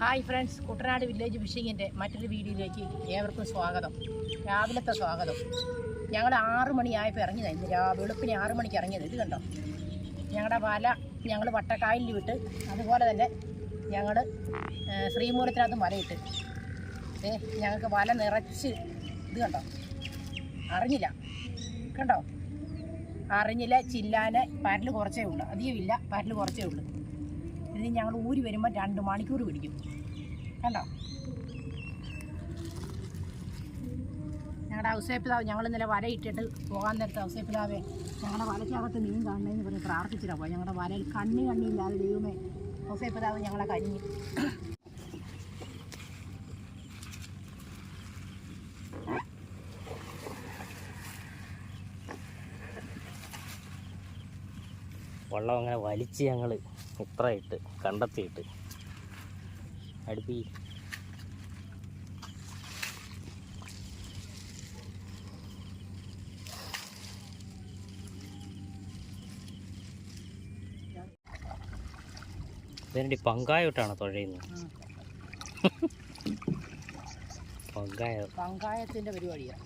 Hi friends Kuttanad village ഫിഷിങ്ങിന്റെ മറ്റൊരു വീഡിയോയിലേക്ക് ഏവർക്കും സ്വാഗതം. രാവിലത്തെ സ്വാഗതം. ഞങ്ങൾ ആറ് മണിയായപ്പോൾ ഇറങ്ങിയതാണ് ഇന്ന് രാ വെളുപ്പിന് ആറ് മണിക്ക് ഇറങ്ങിയത്. ഇത് കണ്ടോ? ഞങ്ങളുടെ വല ഞങ്ങൾ വട്ടക്കായലിൽ വിട്ട് അതുപോലെ തന്നെ ഞങ്ങൾ ശ്രീമൂലത്തിനകത്ത് വലയിട്ട് ഏ ഞങ്ങൾക്ക് വല നിറച്ച് ഇത് കണ്ടോ? അറിഞ്ഞില്ല. കണ്ടോ? അറിഞ്ഞില്ല ചില്ലാന് പരൽ കുറച്ചേ ഉള്ളൂ. അധികമില്ല പരൽ കുറച്ചേ ഉള്ളൂ. ഇത് ഞങ്ങൾ ഊരി വരുമ്പോൾ രണ്ട് മണിക്കൂർ പിടിക്കും. കണ്ടോ? ഞങ്ങളുടെ ഔസേപ്പിതാവ് ഞങ്ങൾ ഇന്നലെ വല ഇട്ടിട്ട് പോകാൻ നേരത്തെ ഔസേപ്പിതാവേ ഞങ്ങളുടെ വലയ്ക്കകത്ത് മീൻ കാണണമെന്ന് പറഞ്ഞ് പ്രാർത്ഥിച്ചിട്ടാണ് പോയി. ഞങ്ങളുടെ വലയിൽ കണ്ണി കണ്ണിയില്ലാതെ ദൈവമേ. ഔസേപ്പിതാവ് ഞങ്ങളെ കഞ്ഞി. വെള്ളം അങ്ങനെ വലിച്ച് ഞങ്ങൾ ഇത്ര ഇട്ട് കണ്ടെത്തിയിട്ട്. അടുപ്പി. ഇതിന്റെ പങ്കായോട്ടാണ് തുഴയുന്നത് പങ്കായ? പങ്കായത്തിന്റെ പരിപാടിയാണ്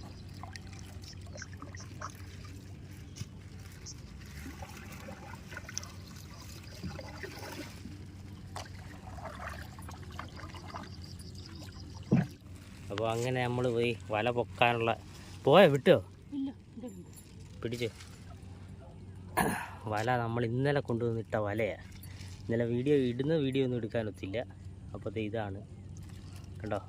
അപ്പോൾ അങ്ങനെ നമ്മൾ പോയി വല പൊക്കാനുള്ള പോയോ? വിട്ടോ? എന്റെ വല നമ്മൾ ഇന്നലെ കൊണ്ടുവന്നിട്ട വലയാ. ഇന്നലെ വീഡിയോ ഇടുന്ന വീഡിയോ ഒന്നും എടുക്കാനൊത്തില്ല അപ്പോൾ ഇതാണ്. കണ്ടോ?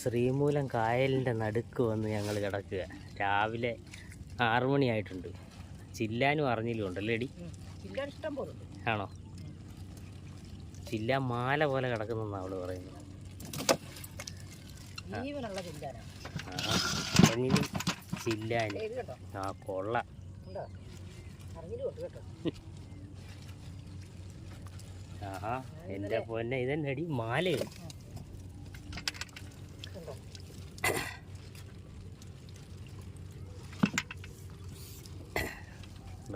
ശ്രീമൂലം കായലിന്റെ നടുക്ക് വന്ന് ഞങ്ങൾ കിടക്കുക. രാവിലെ ആറു മണിയായിട്ടുണ്ട് ചില്ലാനും അറിഞ്ഞിലും ഉണ്ടല്ലേ പോലെ ആണോ? ചില്ല മാല പോലെ കിടക്കുന്നെന്നാണ് അവൾ പറയുന്നത്. ജീവനുള്ള ചില്ലാനാണ് ആ അറിഞ്ഞിലും ആ കൊള്ള. ആഹാ എന്റെ പൊന്നെ ഇതന്നെ അടി മാല. കായലിന്റെ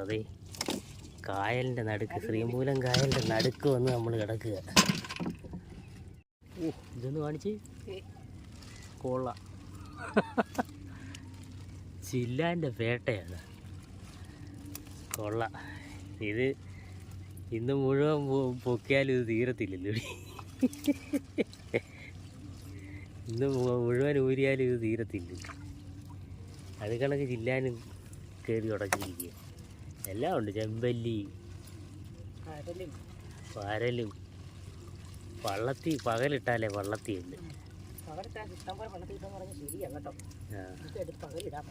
അതെ കായലിന്റെ നടുക്ക് ശ്രീമൂലം കായലിന്റെ നടുക്ക് വന്ന് നമ്മൾ കിടക്കുക. ഓ ഇതൊന്ന് കാണിച്ച്? കൊള്ള. ചില്ലാന്റെ വേട്ടയാണ്. കൊള്ള. ഇത് ഇന്ന് മുഴുവൻ പൊക്കിയാലും ഇത് തീരത്തില്ലല്ലോ. ഇന്ന് മുഴുവൻ ഊരിയാലും ഇത് തീരത്തില്ല. അത് കണക്ക് ചില്ലാനും കയറി ഉടക്കിയിരിക്കുക എല്ലാം ഉണ്ട്. ചെമ്പല്ലി പരലും. വള്ളത്തി പകലിട്ടാലേ വള്ളത്തിയുണ്ട് പകരത്താൻ ഇഷ്ടം പോലെ പണത്തിൽ ഇട്ടെന്ന് പറഞ്ഞ് ശരിയാ കേട്ടോ. എടുത്ത് പകലിടാൻ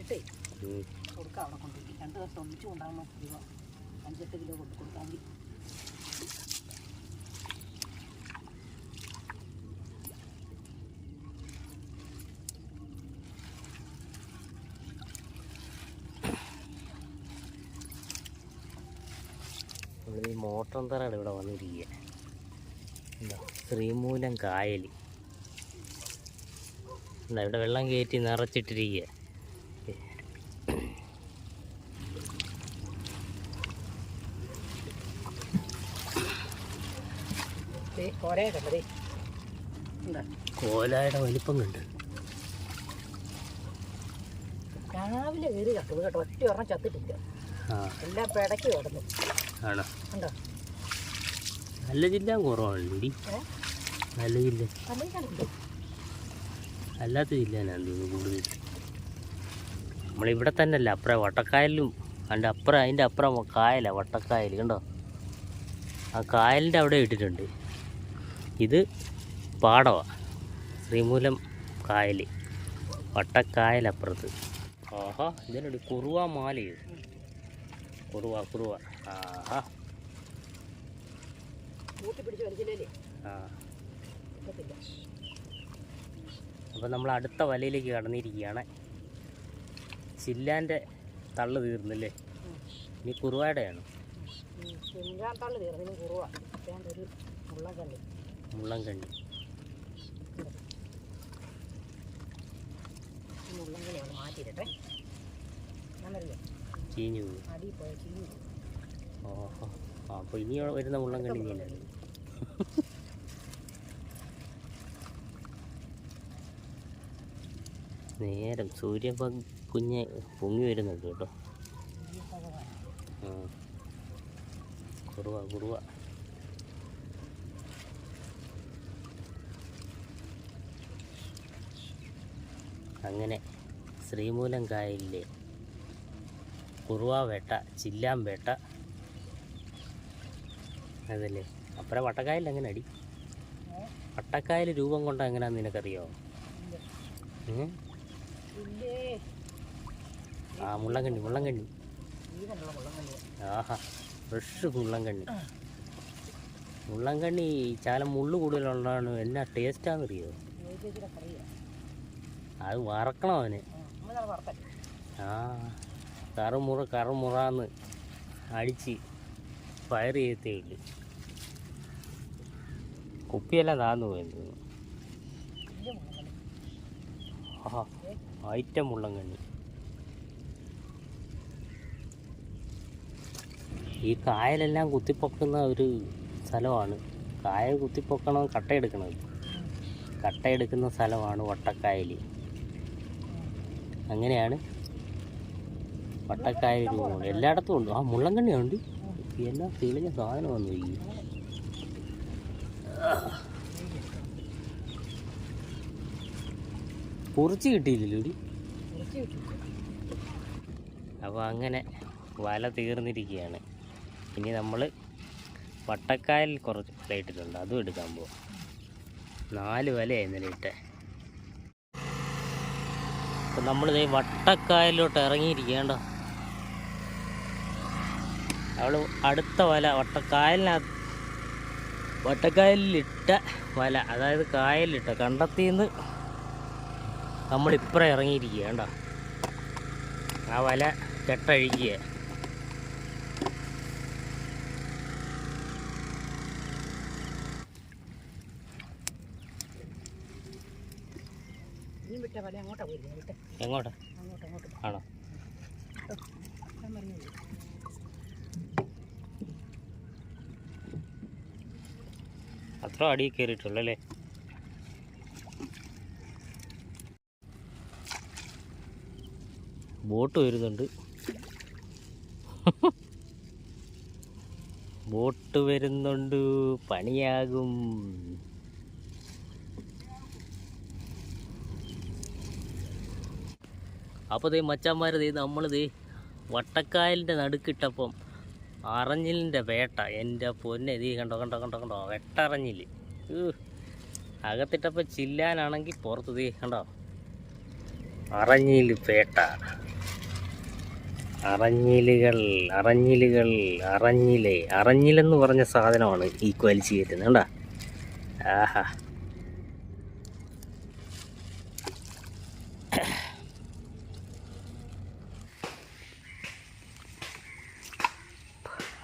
ഇട്ടേ ഉം. കൊടുക്കാം അവിടെ കൊണ്ട് രണ്ട് ദിവസം ഒന്നിച്ചു കൊണ്ടാകുമ്പോൾ കിലോ അഞ്ചെട്ട് കിലോ കൊണ്ട് കൊടുക്കാൻ മതി. ഈ മോട്ടം തറയുടെ ഇവിടെ വന്നിരിക്കുക എന്താ? ശ്രീമൂലം കായൽ എന്താ ഇവിടെ വെള്ളം കയറ്റി നിറച്ചിട്ടിരിക്കുക കോലായുടെ വലിപ്പം കണ്ട്. രാവിലെ കയറി കട്ടത് കേട്ടോ ഒറ്റ ഒരെണ്ണം ചത്തിട്ടില്ല. എല്ലാം പിടക്കി കിടന്നു ആണോ? ഉണ്ടോ നല്ല ജില്ല കുറവാണ് ഇടി ഏ നല്ല ജില്ല. അല്ലാത്ത ജില്ലയാണ് തോന്നുന്നു കൂടുതൽ. നമ്മളിവിടെ തന്നെ അല്ല അപ്പുറം വട്ടക്കായലിലും അതിന്റെ അപ്പുറം അതിന്റെ അപ്പുറം കായലാണ് വട്ടക്കായൽ കണ്ടോ? ആ കായലിന്റെ അവിടെ ഇട്ടിട്ടുണ്ട്. ഇത് പാടമാണ് ശ്രീമൂലം കായൽ വട്ടക്കായലപ്പുറത്ത് ആഹാ ഇതിനുണ്ട് കുറുവ മാല. ഇത് കുറുവ കുറുവ. ആഹാ. ആ. അപ്പോൾ നമ്മൾ അടുത്ത വലയിലേക്ക് കടന്നിരിക്കുകയാണ്. ചില്ലാന്റെ തള്ള് തീർന്നില്ലേ? ഇനി കുറുവായുടെയാണ്. മുള്ളൻകണ്ണി മാറ്റിയിട്ടെ ചീഞ്ഞു ഓഹോ. അപ്പോൾ ഇനി വരുന്ന മുള്ളം കണ്ണി മീനല്ലേ നേരം സൂര്യൻ കുഞ്ഞ് പൊങ്ങി വരുന്നുണ്ട് കേട്ടോ. കുറവ കുറുവ. അങ്ങനെ ശ്രീമൂലം കായലിലെ കുറുവാവേട്ട വേട്ട ചില്ലാൻ വേട്ട അതല്ലേ? അപ്പുറം വട്ടക്കായലിൽ അങ്ങനെ അടി വട്ടക്കായൽ രൂപം കൊണ്ട എങ്ങനെയാന്ന് നിനക്കറിയോ? ഉം? ഇല്ലേ ആ മുള്ളങ്കണ്ണി മുള്ളങ്കണ്ണി. ആഹാ ഫ്രഷ് മുള്ളങ്കണ്ണി. മുള്ളങ്കണ്ണി ചാല മുള്ളു കൂടുതലുള്ളതാണ്. എന്നാ കറിയാ അത് വറക്കണം അവന്. ആ കറുമുറ കറുമുറാന്ന് അടിച്ച് ഫയർ ചെയ്തേ ഉള്ളു. കുപ്പിയെല്ലാം താന്നു പോയെന്ന് തോന്നുന്നു. ഐറ്റം മുള്ളങ്കണ്ണി. ഈ കായലെല്ലാം കുത്തിപ്പൊക്കുന്ന ഒരു സ്ഥലമാണ്. കായ കുത്തിപ്പൊക്കണം കട്ടയെടുക്കണത്. കട്ടയെടുക്കുന്ന സ്ഥലമാണ് വട്ടക്കായൽ അങ്ങനെയാണ് വട്ടക്കായൽ രൂപം എല്ലായിടത്തും ഉണ്ട്. ആ മുള്ളങ്കണ്ണിയുണ്ട് എന്നാ തെളിഞ്ഞ സാധനം വന്നു ഈ. കുറിച്ച് കിട്ടിയില്ലല്ലോ അപ്പോൾ അങ്ങനെ വല തീർന്നിരിക്കുകയാണ്. ഇനി നമ്മൾ വട്ടക്കായൽ കുറച്ച് വല ഇട്ടിട്ടുണ്ട് അതും എടുക്കാൻ പോവാം. നാല് വലയായി ഇന്നലെ ഇട്ടേ. അപ്പം നമ്മളിത് വട്ടക്കായലിലോട്ട് ഇറങ്ങിയിരിക്കേണ്ട അവൾ അടുത്ത വല വട്ടക്കായലിനകത്ത് വട്ടക്കായലിലിട്ട വല അതായത് കായലിലിട്ട കണ്ടത്തിന്ന് നമ്മളിപ്പുറം ഇറങ്ങിയിരിക്കുക കേട്ടോ ആ വല കെട്ടഴിക്കുക നീ വിട്ട പോലെ അങ്ങോട്ടാ പോയിരുന്നു വിട്ട് എങ്ങോട്ടാ? ആണോ? അത്ര അടി കയറിയിട്ടുള്ളൂ അല്ലേ? ബോട്ട് വരുന്നുണ്ട്. ബോട്ട് വരുന്നുണ്ട്. പണിയാകും. അപ്പോൾ ദേ മച്ചാന്മാർ ദേ നമ്മൾ ദേ വട്ടക്കായലിന്റെ നടുക്കിട്ടപ്പം അറഞ്ഞിലിന്റെ വേട്ട. എന്റെ പൊന്നെ ദീ കണ്ടോ കണ്ടോ കണ്ടോ കണ്ടോ. വെട്ടറഞ്ഞിൽ അകത്തിട്ടപ്പോൾ ചില്ലാനാണെങ്കിൽ പുറത്ത് ദീ കണ്ടോ. അറഞ്ഞിൽ വേട്ട. അറഞ്ഞിലുകൾ അറഞ്ഞിലുകൾ അറഞ്ഞിലെ. അറഞ്ഞിലെന്ന് പറഞ്ഞ സാധനമാണ് ഈ വലിച്ചു കയറ്റുന്നത്. കണ്ടാ? ആഹാ.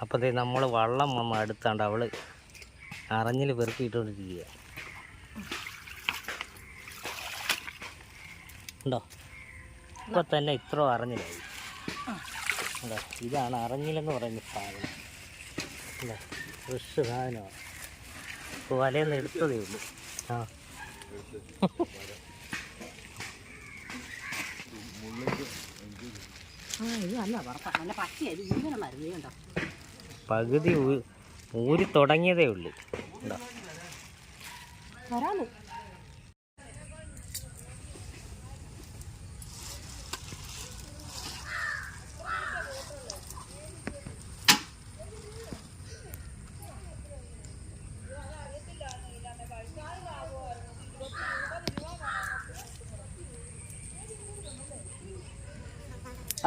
അപ്പോൾ ദേ നമ്മൾ വള്ളം വന്ന് അടുത്താണ്ട് അവൾ അറിഞ്ഞിൽ പെറുക്കിയിട്ടുകൊണ്ടിരിക്കുക ഉണ്ടോ? ഇപ്പം തന്നെ ഇത്ര അറിഞ്ഞിലായി ഉണ്ടോ? ഇതാണ് അറിഞ്ഞിലെന്ന് പറയുന്ന സാധനം. ഉണ്ടോ? ഫ്രഷ് സാധനമാണ് ഇപ്പോൾ വലയെന്ന് എടുത്തതേ ഉള്ളൂ. ആ. ആ ഇത് അല്ല പറഞ്ഞ നല്ല പച്ചയായി ഇത് ജീവനുള്ളായിരുന്നു ഇത് കണ്ടോ പകുതി ഊരി തുടങ്ങിയതേ ഉള്ളു.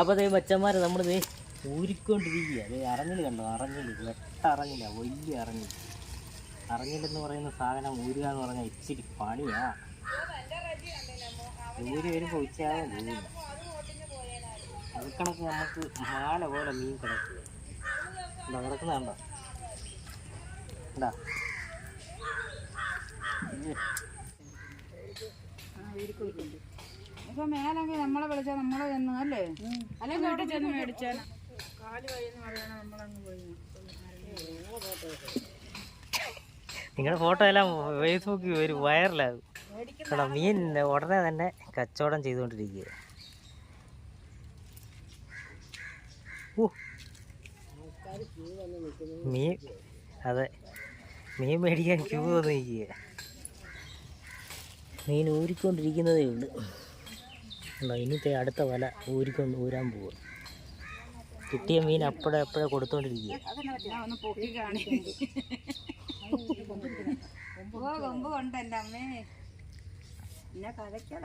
അപ്പോൾ ദേ മച്ചന്മാർ നമ്മൾ ദേ ഊരിക്കൊണ്ടിരിക്കുക അത് അറഞ്ഞിൽ കണ്ടോ? അറഞ്ഞിൽ വെട്ട അറഞ്ഞില്ല വലിയ അറഞ്ഞിൽ അറിഞ്ഞില്ലെന്ന് പറയുന്ന സാധനം ഊരുക എന്ന് പറഞ്ഞാൽ ഇച്ചിരി പണിയാ. ഊരി വരുമ്പോൾ ഉച്ചയാകും തോന്നുന്നു അത് കണക്ക് നമുക്ക് മാല പോലെ മീൻ കിടക്കുക എന്താ കിടക്കുന്ന കണ്ടോ? എന്താ ഇപ്പൊ മേലെങ്കിൽ നമ്മളെ വിളിച്ചാൽ നമ്മളെ ചെന്നു അല്ലേ? അല്ലെങ്കിൽ ചെന്ന് മേടിച്ചാൽ പോയി നിങ്ങളുടെ ഫോട്ടോ എല്ലാം ഫേസ്ബുക്കിൽ ഒരു വൈറലാകും കേട്ടോ മീൻ ഉടനെ തന്നെ കച്ചവടം ചെയ്തുകൊണ്ടിരിക്കുക. മീൻ അതെ. മീൻ മേടിക്കാൻ ക്യൂ വന്ന് മീൻ ഊരിക്കൊണ്ടിരിക്കുന്നതേ ഉള്ളൂ. ഇനിത്തെ അടുത്ത വല ഊരിക്കൊണ്ട് ഊരാൻ പോവുക കിട്ടിയ മീൻ അപ്പോഴെ അപ്പോഴെ കൊടുത്തോണ്ടിരിക്കുക ഓ കൊമ്പ് കൊണ്ടല്ലേ അമ്മേ? പിന്നെ കഥയ്ക്കട